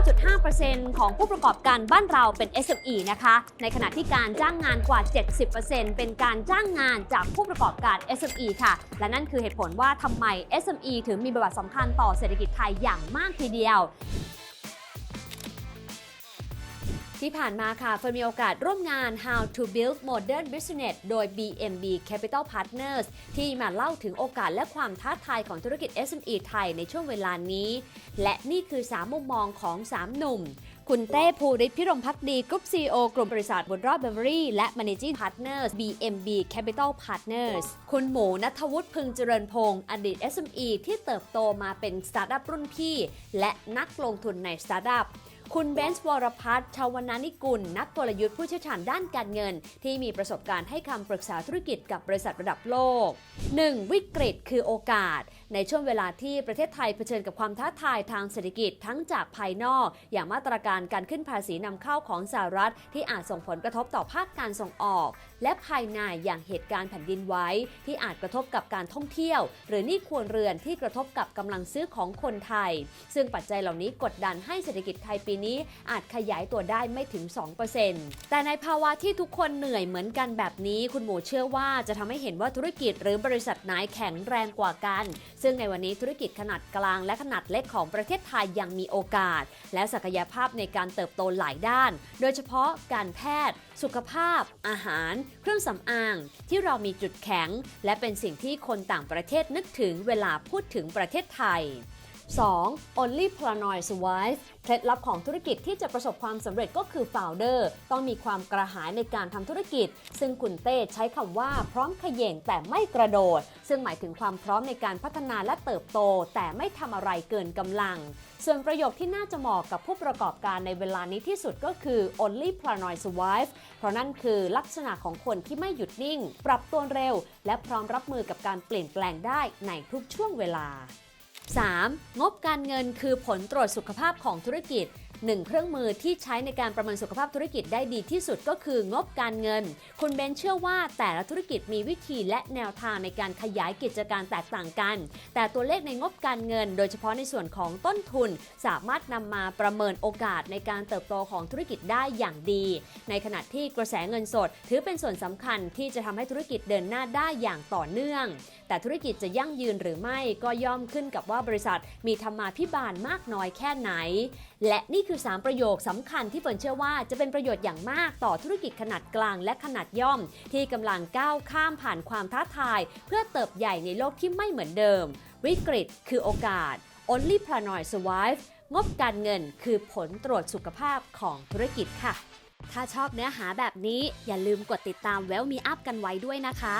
9.5%ของผู้ประกอบการบ้านเราเป็น SME นะคะ ในขณะที่การจ้างงานกว่า 70%เป็นการจ้างงานจากผู้ประกอบการ SME ค่ะ และนั่นคือเหตุผลว่าทำไม SME ถึงมีบทบาทสำคัญต่อเศรษฐกิจไทยอย่างมากทีเดียว ที่ผ่านมาค่ะเฟิร์นมีโอกาสร่วมงาน How to Build Modern Business โดย BMB Capital Partners ที่มาเล่าถึงโอกาสและความท้าทายของธุรกิจ SME ไทยในช่วงเวลานี้ และนี่คือ 3 มุมมองของ 3 หนุ่ม คุณเต้ภูริศพิรมพักดีกรุ๊ป CEO กลุ่มบริษัทบุญรอดเบเวอรี่และ Managing Partners BMB Capital Partners คุณหมูนัทวุฒิพึงเจริญพงศ์อดีต SME ที่เติบโตมาเป็นสตาร์ทอัพรุ่นพี่ และนักลงทุนในสตาร์ทอัพ คุณเบนซ์วรพัฒน์ชาวนานิกุล นักกลยุทธ์ผู้เชี่ยวชาญด้านการเงิน ที่มีประสบการณ์ให้คำปรึกษาธุรกิจกับบริษัทระดับโลก 1. วิกฤตคือโอกาส ในช่วงเวลาที่ประเทศไทยเผชิญกับความท้าทายทางเศรษฐกิจทั้งจากภายนอก อย่างมาตรการการขึ้นภาษีนำเข้าของสหรัฐ ที่อาจส่งผลกระทบต่อภาคการส่งออก และภายในอย่างเหตุการณ์แผ่นดินไหวที่อาจกระทบกับการท่องเที่ยว หรือนี้ควรเรือนที่กระทบกับกำลังซื้อของคนไทย ซึ่งปัจจัยเหล่านี้กดดันให้เศรษฐกิจไทยปีนี้อาจขยายตัวได้ไม่ถึง 2%แต่ในภาวะที่ทุกคนเหนื่อยเหมือนกันแบบนี้คุณหมูเชื่อว่าจะทำให้เห็นว่าธุรกิจหรือบริษัทไหนแข็งแรงกว่ากัน ซึ่งในวันนี้ธุรกิจขนาดกลางและขนาดเล็กของประเทศไทยยังมีโอกาส และศักยภาพในการเติบโตหลายด้าน โดยเฉพาะการแพทย์ สุขภาพ อาหาร เครื่องสำอาง ที่เรามีจุดแข็ง และเป็นสิ่งที่คนต่างประเทศนึกถึงเวลาพูดถึงประเทศไทย 2. Only Planoid Survive เคล็ดลับของธุรกิจที่จะประสบความสำเร็จก็คือ Founder ต้องมีความกระหายในการทำธุรกิจ ซึ่งคุณเต้ใช้คำว่าพร้อมเขย่งแต่ไม่กระโดด ซึ่งหมายถึงความพร้อมในการพัฒนาและเติบโต แต่ไม่ทำอะไรเกินกำลัง ส่วนประโยคที่น่าจะเหมาะกับผู้ประกอบการในเวลานี้ที่สุดก็คือ only Planoid Survive เพราะนั่นคือลักษณะของคนที่ไม่หยุดนิ่ง ปรับตัวเร็ว และพร้อมรับมือกับการเปลี่ยนแปลงได้ในทุกช่วงเวลา 3. งบการเงินคือผลตรวจสุขภาพของธุรกิจหนึ่งเครื่องมือที่ใช้ในการประเมินสุขภาพธุรกิจได้ดีที่สุดก็คืองบการเงิน คุณเบนเชื่อว่าแต่ละธุรกิจมีวิธีและแนวทางในการขยายกิจการแตกต่างกัน แต่ตัวเลขในงบการเงิน โดยเฉพาะในส่วนของต้นทุน สามารถนำมาประเมินโอกาสในการเติบโตของธุรกิจได้อย่างดี ในขณะที่กระแสเงินสด ถือเป็นส่วนสำคัญที่จะทำให้ธุรกิจเดินหน้าได้อย่างต่อเนื่อง แต่ธุรกิจจะยั่งยืนหรือไม่ก็ย่อมขึ้นกับว่าบริษัทมีธรรมาภิบาลมากน้อยแค่ไหน และนี่คือ 3 ประโยคสำคัญที่เฟิร์นเชื่อว่าจะเป็นประโยชน์อย่างมากต่อธุรกิจขนาดกลางและขนาดย่อม ที่กำลังก้าวข้ามผ่านความท้าทาย เพื่อเติบใหญ่ในโลกที่ไม่เหมือนเดิม วิกฤตคือโอกาส only planoid survive งบการเงินคือผลตรวจสุขภาพของธุรกิจค่ะ ถ้าชอบเนื้อหาแบบนี้อย่าลืมกดติดตาม Well Me Up กันไว้ด้วยนะคะ